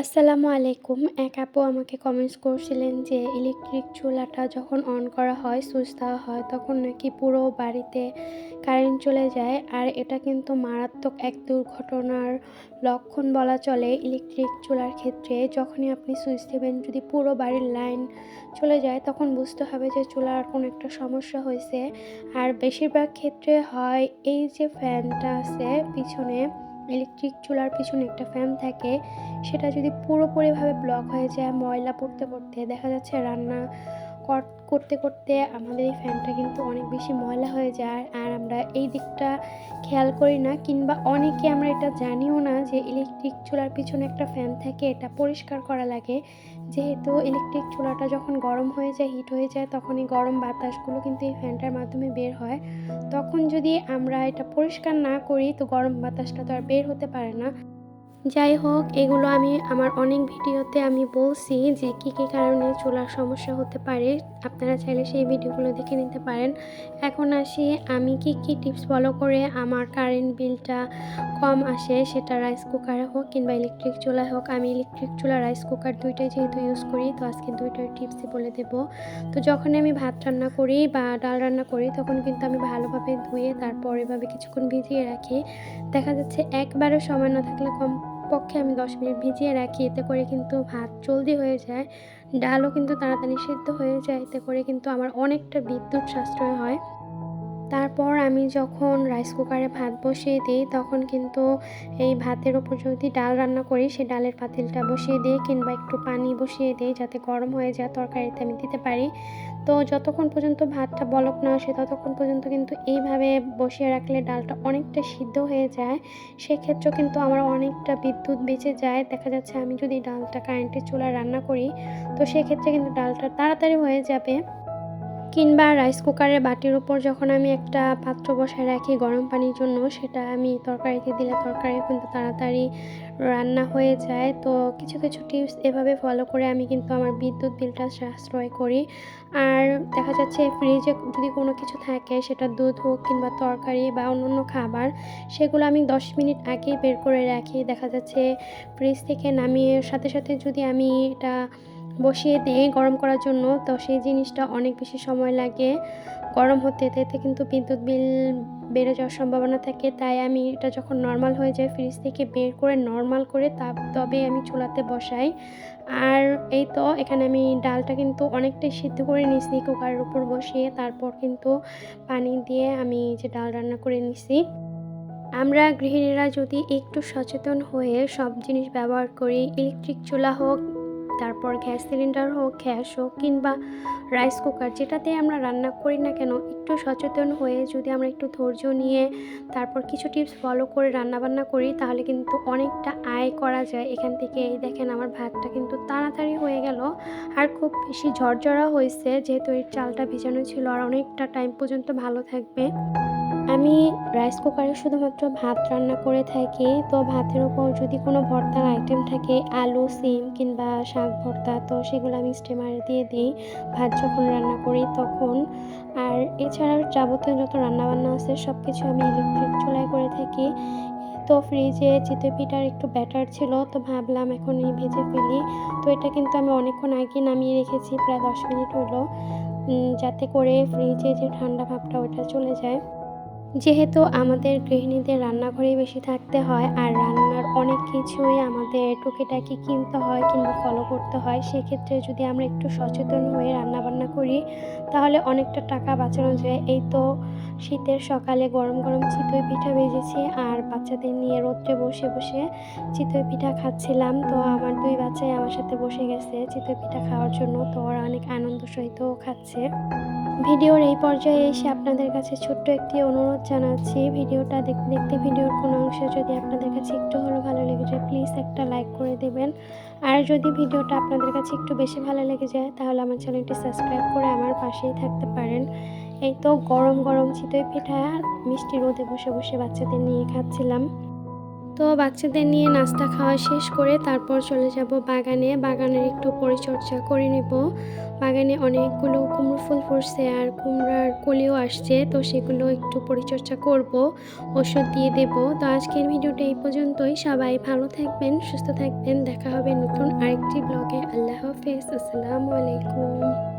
আসসালামু আলাইকুম। এক আপু আমাকে কমেন্টস করছিলেন যে, ইলেকট্রিক চুলাটা যখন অন করা হয়, সুইচ দেওয়া হয়, তখন নাকি পুরো বাড়িতে কারেন্ট চলে যায়। আর এটা কিন্তু মারাত্মক এক দুর্ঘটনার লক্ষণ বলা চলে ইলেকট্রিক চুলার ক্ষেত্রে। যখনই আপনি সুইচ দেবেন, যদি পুরো বাড়ির লাইন চলে যায়, তখন বুঝতে হবে যে চুলার কোনো একটা সমস্যা হয়েছে। আর বেশিরভাগ ক্ষেত্রে হয় এই যে ফ্যানটা আছে পিছনে ইলেকট্রিক চুলার পিছনে একটা ফ্যান থাকে, সেটা যদি পুরোপুরিভাবে ব্লক হয়ে যায়, ময়লা পড়তে পড়তে দেখা যাচ্ছে রান্না করতে করতে আমাদের এই ফ্যানটা কিন্তু অনেক বেশি ময়লা হয়ে যায়। আর আমরা এই দিকটা খেয়াল করি না, কিংবা অনেকে আমরা এটা জানিও না যে ইলেকট্রিক চুলার পিছনে একটা ফ্যান থাকে, এটা পরিষ্কার করা লাগে। যেহেতু ইলেকট্রিক চুলাটা যখন গরম হয়ে যায়, হিট হয়ে যায়, তখন এই গরম বাতাসগুলো কিন্তু এই ফ্যানটার মাধ্যমে বের হয়। তখন যদি আমরা এটা পরিষ্কার না করি, তো গরম বাতাসটা তো আর বের হতে পারে না। যাই হোক, এগুলো আমি আমার অনেক ভিডিওতে আমি বলছি যে কী কী কারণে চুলার সমস্যা হতে পারে। আপনারা চাইলে সেই ভিডিওগুলো দেখে নিতে পারেন। এখন আসি, আমি কি কি টিপস ফলো করে আমার কারেন্ট বিলটা কম আসে সেটা রাইস কুকারে হোক কিংবা ইলেকট্রিক চুলায় হোক। আমি ইলেকট্রিক চুলা রাইস কুকার দুইটাই যেহেতু ইউজ করি, তো আজকে দুইটার টিপসই বলে দেব। তো যখন আমি ভাত রান্না করি বা ডাল রান্না করি, তখন কিন্তু আমি ভালোভাবে ধুয়ে তারপর এভাবে কিছুক্ষণ ভিজিয়ে রাখি। দেখা যাচ্ছে একবারে সময় না থাকলে কম পক্ষে আমি দশ মিনিট ভিজিয়ে রাখি, এতে করে কিন্তু ভাত জলদি হয়ে যায়, ডালও কিন্তু তাড়াতাড়ি সিদ্ধ হয়ে যায়, এতে করে কিন্তু আমার অনেকটা বিদ্যুৎ সাশ্রয় হয়। তারপর আমি যখন রাইস কুকারে ভাত বসিয়ে দিই, তখন কিন্তু এই ভাতের ওপর যদি ডাল রান্না করি সেই ডালের পাতিলটা বসিয়ে দিই কিংবা একটু পানি বসিয়ে দিই যাতে গরম হয়ে যায়, তরকারিতে আমি দিতে পারি। তো যতক্ষণ পর্যন্ত ভাতটা বলক না আসে, ততক্ষণ পর্যন্ত কিন্তু এইভাবে বসিয়ে রাখলে ডালটা অনেকটা সিদ্ধ হয়ে যায়। সেক্ষেত্রেও কিন্তু আমার অনেকটা বিদ্যুৎ বেঁচে যায়। দেখা যাচ্ছে আমি যদি ডালটা কারেন্টের চুলায় রান্না করি, তো সেক্ষেত্রে কিন্তু ডালটা তাড়াতাড়ি হয়ে যাবে। কিংবা রাইস কুকারের বাটির উপর যখন আমি একটা পাত্র বসায় রাখি গরম পানির জন্য, সেটা আমি তরকারিতে দিলে তরকারি কিন্তু তাড়াতাড়ি রান্না হয়ে যায়। তো কিছু কিছু টিপস এভাবে ফলো করে আমি কিন্তু আমার বিদ্যুৎ বিলটা সাশ্রয় করি। আর দেখা যাচ্ছে ফ্রিজে যদি কোনো কিছু থাকে, সেটা দুধ হোক কিংবা তরকারি বা অন্য অন্য খাবার, সেগুলো আমি দশ মিনিট আগেই বের করে রাখি। দেখা যাচ্ছে ফ্রিজ থেকে নামিয়ে সাথে সাথে যদি আমি এটা বসিয়ে দিই গরম করার জন্য। তো সেই জিনিসটা অনেক বেশি সময় লাগে। গরম হতে এতে কিন্তু বিদ্যুৎ বিল বেড়ে যাওয়ার সম্ভাবনা থাকে। তাই আমি এটা যখন নর্মাল হয়ে যায় ফ্রিজ থেকে বের করে নর্মাল করে তা তবে আমি চুলাতে বসাই। আর এই তো এখানে আমি ডালটা কিন্তু অনেকটাই সিদ্ধ করে নিয়েছি কুকারের উপর বসিয়ে। তারপর কিন্তু পানি দিয়ে আমি যে ডাল রান্না করে নিছি। আমরা গৃহিণীরা যদি একটু সচেতন হয়ে সব জিনিস ব্যবহার করি ইলেকট্রিক চুলা হোক তারপর গ্যাস সিলিন্ডার হোক, গ্যাস হোক কিংবা রাইস কুকার যেটাতে আমরা রান্না করি না কেন, একটু সচেতন হয়ে যদি আমরা একটু ধৈর্য নিয়ে তারপর কিছু টিপস ফলো করে রান্নাবান্না করি, তাহলে কিন্তু অনেকটা আয় করা যায়। এখান থেকে এই দেখেন আমার ভাতটা কিন্তু তাড়াতাড়ি হয়ে গেল। আর খুব বেশি ঝরঝরা হয়েছে, যেহেতু এর চালটা ভেজানো ছিল আর অনেকটা টাইম পর্যন্ত ভালো থাকবে। আমি রাইস কুকারে শুধুমাত্র ভাত রান্না করে থাকি, তো ভাতের ওপর যদি কোনো ভর্তার আইটেম থাকে, আলু, সিম কিংবা শাক ভর্তা, তো সেগুলো আমি স্টিমারে দিয়ে দিই, ভাত যখন রান্না করি তখন। আর এছাড়া যাবতীয় যত রান্নাবান্না আছে সব কিছু আমি ইলেকট্রিক চুলায় করে থাকি। তো ফ্রিজে চিতই পিঠার একটু ব্যাটার ছিল, তো ভাবলাম এখন এই ভেজে ফেলি। তো এটা কিন্তু আমি অনেকক্ষণ আগে নামিয়ে রেখেছি, প্রায় দশ মিনিট হলো। যাতে করে ফ্রিজে যে ঠান্ডা ভাবটা, ওটা চলে যায়। যেহেতু আমাদের গৃহিণীদের রান্নাঘরেই বেশি থাকতে হয় আর রান্নার অনেক কিছুই আমাদের টুকিটাকি কিনতে হয় কিংবা ফলো করতে হয়। সেক্ষেত্রে যদি আমরা একটু সচেতন হয়ে রান্নাবান্না করি, তাহলে অনেকটা টাকা বাঁচানো যায়। এই তো শীতের সকালে গরম গরম চিতই পিঠা ভেজেছি আর বাচ্চাদের নিয়ে রোদ্রে বসে বসে চিতই পিঠা খাচ্ছিলাম। তো আমার দুই বাচ্চাই আমার সাথে বসে গেছে চিতই পিঠা খাওয়ার জন্য। তো ওরা অনেক আনন্দ সহিত খাচ্ছে। ভিডিওর এই পর্যায়ে এসে আপনাদের কাছে ছোট্ট একটি অনুরোধ জানাচ্ছি। ভিডিওটা দেখতে দেখতে ভিডিওর কোনো অংশ যদি আপনাদের কাছে একটু হলেও ভালো লেগে যায় প্লিজ একটা লাইক করে দেবেন। আর যদি ভিডিওটা আপনাদের কাছে একটু বেশি ভালো লেগে যায়, তাহলে আমার চ্যানেলটি সাবস্ক্রাইব করে আমার পাশেই থাকতে পারেন। এই তো গরম গরম চিতই পিঠা আর মিষ্টি রোদে বসে বসে বাচ্চাদের নিয়ে খাচ্ছিলাম। তো বাচ্চাদের নিয়ে নাস্তা খাওয়া শেষ করে তারপর চলে যাব বাগানে। বাগানের একটু পরিচর্যা করে নেব। বাগানে অনেকগুলো কুমড়ো ফুল ফুটছে আর কুমড়ার কলিও আসছে, তো সেগুলো একটু পরিচর্যা করব, ওষুধ দিয়ে দেব। তো আজকের ভিডিওটা এই পর্যন্তই। সবাই ভালো থাকবেন, সুস্থ থাকবেন। দেখা হবে নতুন আরেকটি ব্লগে। আল্লাহ হাফেজ। আসসালামু আলাইকুম।